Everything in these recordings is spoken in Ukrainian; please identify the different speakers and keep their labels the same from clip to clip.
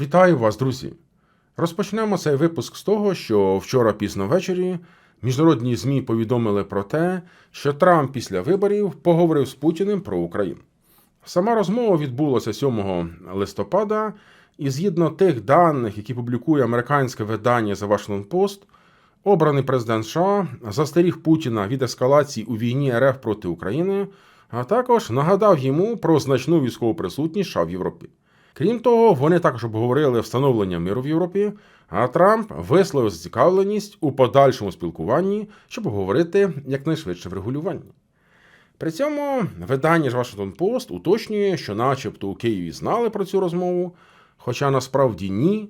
Speaker 1: Вітаю вас, друзі! Розпочнемо цей випуск з того, що вчора пізно ввечері міжнародні ЗМІ повідомили про те, що Трамп після виборів поговорив з Путіним про Україну. Сама розмова відбулася 7 листопада, і згідно тих даних, які публікує американське видання The Washington Post, обраний президент США застеріг Путіна від ескалації у війні РФ проти України, а також нагадав йому про значну військову присутність США в Європі. Крім того, вони також обговорили встановлення миру в Європі, а Трамп висловив зацікавленість у подальшому спілкуванні, щоб обговорити якнайшвидше врегулювання. При цьому видання ж Washington Post уточнює, що начебто у Києві знали про цю розмову, хоча насправді ні,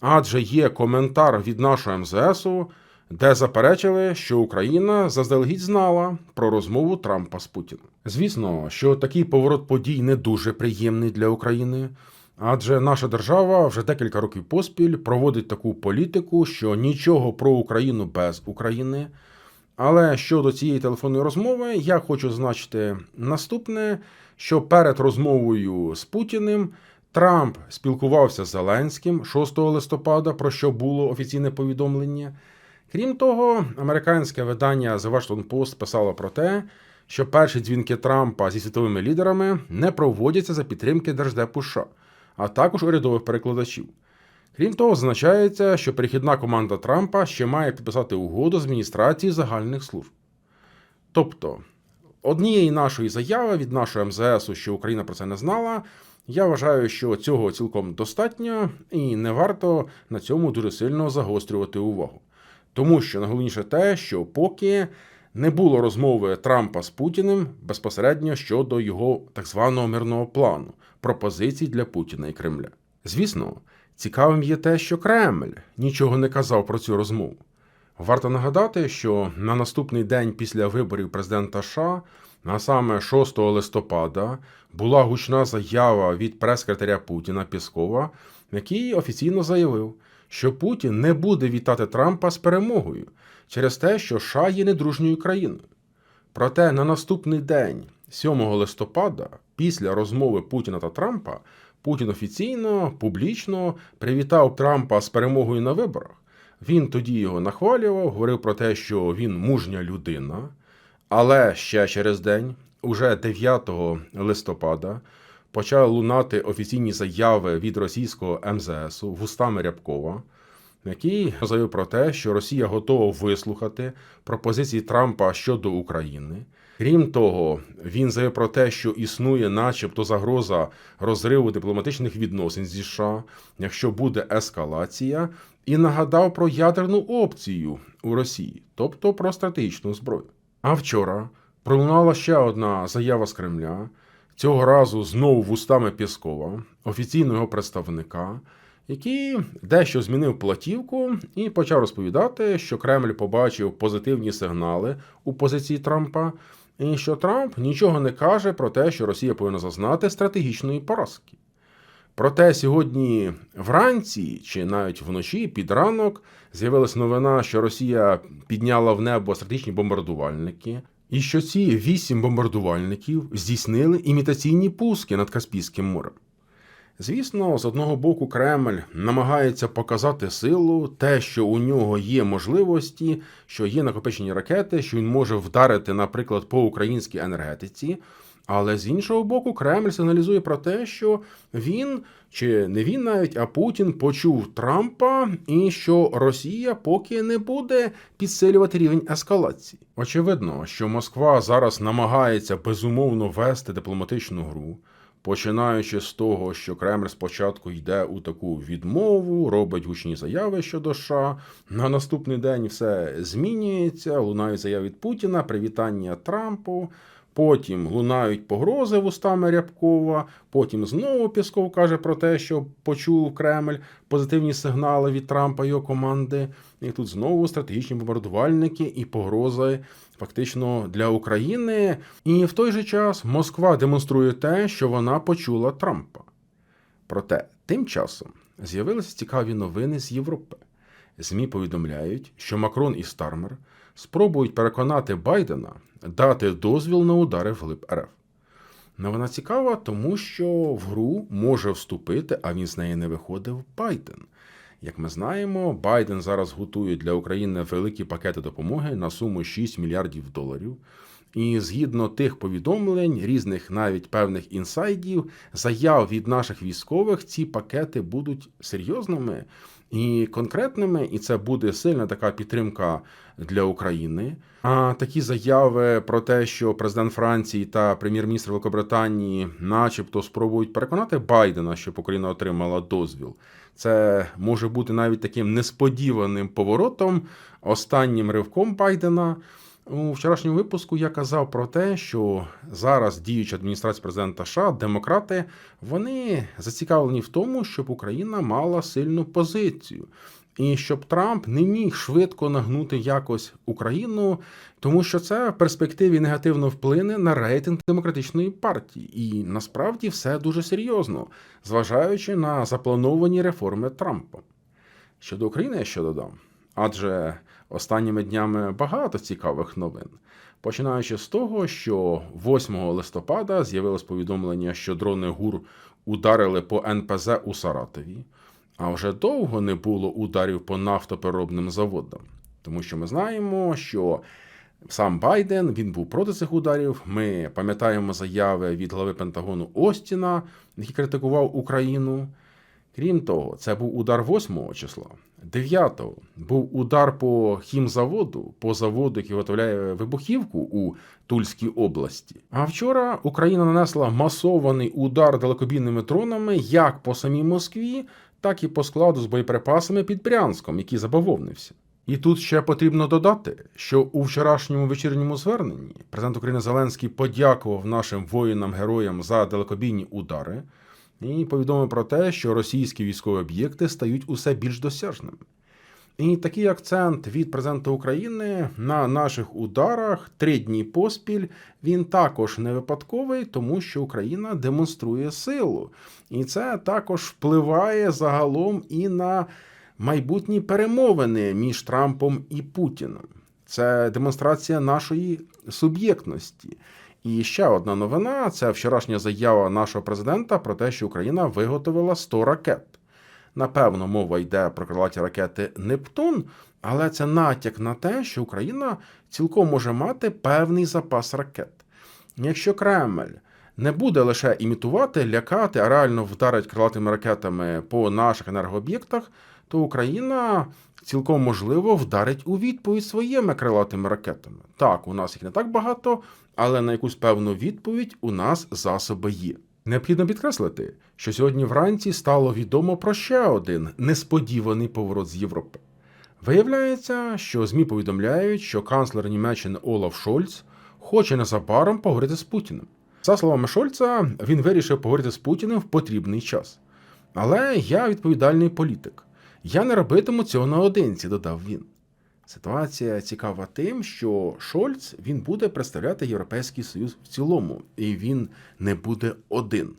Speaker 1: адже є коментар від нашого МЗСу, де заперечили, що Україна заздалегідь знала про розмову Трампа з Путіним. Звісно, що такий поворот подій не дуже приємний для України. Адже наша держава вже декілька років поспіль проводить таку політику, що нічого про Україну без України. Але щодо цієї телефонної розмови, я хочу зазначити наступне: що перед розмовою з Путіним Трамп спілкувався з Зеленським 6 листопада, про що було офіційне повідомлення. Крім того, американське видання The Washington Post писало про те, що перші дзвінки Трампа зі світовими лідерами не проводяться за підтримки Держдепу США, а також урядових перекладачів. Крім того, зазначається, що перехідна команда Трампа ще має підписати угоду з адміністрації загальних служб. Тобто, однієї нашої заяви від нашого МЗСу, що Україна про це не знала, я вважаю, що цього цілком достатньо і не варто на цьому дуже сильно загострювати увагу. Тому що найголовніше те, що поки не було розмови Трампа з Путіним безпосередньо щодо його так званого мирного плану, пропозицій для Путіна і Кремля. Звісно, цікавим є те, що Кремль нічого не казав про цю розмову. Варто нагадати, що на наступний день після виборів президента США, а саме 6 листопада, була гучна заява від прес-секретаря Путіна Піскова, який офіційно заявив, що Путін не буде вітати Трампа з перемогою через те, що США є недружньою країною. Проте на наступний день, 7 листопада, після розмови Путіна та Трампа, Путін офіційно, публічно привітав Трампа з перемогою на виборах. Він тоді його нахвалював, говорив про те, що він мужня людина. Але ще через день, уже 9 листопада, почали лунати офіційні заяви від російського МЗСу вустами Рябкова, який заявив про те, що Росія готова вислухати пропозиції Трампа щодо України. Крім того, він заявив про те, що існує, начебто, загроза розриву дипломатичних відносин зі США, якщо буде ескалація, і нагадав про ядерну опцію у Росії, тобто про стратегічну зброю. А вчора пролунала ще одна заява з Кремля, цього разу знову вустами Пєскова, офіційного представника, який дещо змінив платівку і почав розповідати, що Кремль побачив позитивні сигнали у позиції Трампа, і що Трамп нічого не каже про те, що Росія повинна зазнати стратегічної поразки. Проте сьогодні вранці чи навіть вночі під ранок з'явилася новина, що Росія підняла в небо стратегічні бомбардувальники, і що ці вісім бомбардувальників здійснили імітаційні пуски над Каспійським морем. Звісно, з одного боку, Кремль намагається показати силу, те, що у нього є можливості, що є накопичені ракети, що він може вдарити, наприклад, по українській енергетиці. Але з іншого боку, Кремль сигналізує про те, що він чи не він навіть, а Путін почув Трампа, і що Росія поки не буде підсилювати рівень ескалації. Очевидно, що Москва зараз намагається безумовно вести дипломатичну гру. Починаючи з того, що Кремль спочатку йде у таку відмову, робить гучні заяви щодо США. На наступний день все змінюється. Лунають заяви від Путіна, привітання Трампу. Потім лунають погрози вустами Рябкова. Потім знову Пісков каже про те, що почув Кремль позитивні сигнали від Трампа і його команди. І тут знову стратегічні бомбардувальники і погрози фактично для України. І в той же час Москва демонструє те, що вона почула Трампа. Проте тим часом з'явилися цікаві новини з Європи. ЗМІ повідомляють, що Макрон і Стармер спробують переконати Байдена дати дозвіл на удари вглиб РФ. Новина цікава, тому що в гру може вступити, а він з неї не виходив Байден. Як ми знаємо, Байден зараз готує для України великі пакети допомоги на суму 6 мільярдів доларів. І згідно тих повідомлень, різних навіть певних інсайдів, заяв від наших військових, ці пакети будуть серйозними і конкретними, і це буде сильна така підтримка для України. А такі заяви про те, що президент Франції та прем'єр-міністр Великобританії, начебто, спробують переконати Байдена, щоб Україна отримала дозвіл. Це може бути навіть таким несподіваним поворотом, останнім ривком Байдена. У вчорашньому випуску я казав про те, що зараз діюча адміністрація президента США, демократи, вони зацікавлені в тому, щоб Україна мала сильну позицію. І щоб Трамп не міг швидко нагнути якось Україну, тому що це в перспективі негативно вплине на рейтинг демократичної партії, і насправді все дуже серйозно, зважаючи на заплановані реформи Трампа. Щодо України, я що додам, адже останніми днями багато цікавих новин. Починаючи з того, що 8 листопада з'явилось повідомлення, що дрони ГУР ударили по НПЗ у Саратові. А вже довго не було ударів по нафтопереробним заводам, тому що ми знаємо, що сам Байден він був проти цих ударів. Ми пам'ятаємо заяви від глави Пентагону Остіна, який критикував Україну. Крім того, це був удар 8 числа. 9-го був удар по хімзаводу, по заводу, який виготовляє вибухівку у Тульській області. А вчора Україна нанесла масований удар далекобійними дронами як по самій Москві, так і по складу з боєприпасами під Брянськом, який забавовнився. І тут ще потрібно додати, що у вчорашньому вечірньому зверненні президент України Зеленський подякував нашим воїнам-героям за далекобійні удари і повідомив про те, що російські військові об'єкти стають усе більш досяжними. І такий акцент від президента України на наших ударах три дні поспіль він також не випадковий, тому що Україна демонструє силу, і це також впливає загалом і на майбутні перемовини між Трампом і Путіним. Це демонстрація нашої суб'єктності. І ще одна новина: це вчорашня заява нашого президента про те, що Україна виготовила 100 ракет. Напевно, мова йде про крилаті ракети Нептун, але це натяк на те, що Україна цілком може мати певний запас ракет. Якщо Кремль не буде лише імітувати, лякати, а реально вдарить крилатими ракетами по наших енергооб'єктах, то Україна цілком можливо вдарить у відповідь своїми крилатими ракетами. Так, у нас їх не так багато, але на якусь певну відповідь у нас засоби є. Необхідно підкреслити, що сьогодні вранці стало відомо про ще один несподіваний поворот з Європи. Виявляється, що ЗМІ повідомляють, що канцлер Німеччини Олаф Шольц хоче незабаром поговорити з Путіним. За словами Шольца, він вирішив поговорити з Путіним в потрібний час. Але я відповідальний політик. Я не робитиму цього наодинці, додав він. Ситуація цікава тим, що Шольц він буде представляти Європейський Союз в цілому, і він не буде один.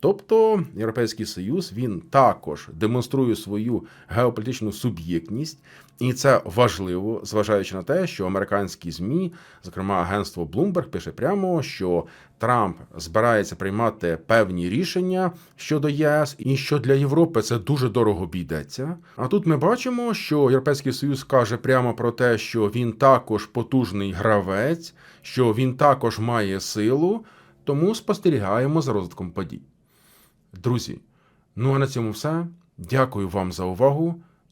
Speaker 1: Тобто Європейський Союз він також демонструє свою геополітичну суб'єктність, і це важливо, зважаючи на те, що американські змі, зокрема агентство Bloomberg, пише прямо, що Трамп збирається приймати певні рішення щодо ЄС, і що для Європи це дуже дорого обійдеться. А тут ми бачимо, що Європейський Союз каже прямо про те, що він також потужний гравець, що він також має силу, тому спостерігаємо за розвитком подій. Друзі, ну а на цьому все. Дякую вам за увагу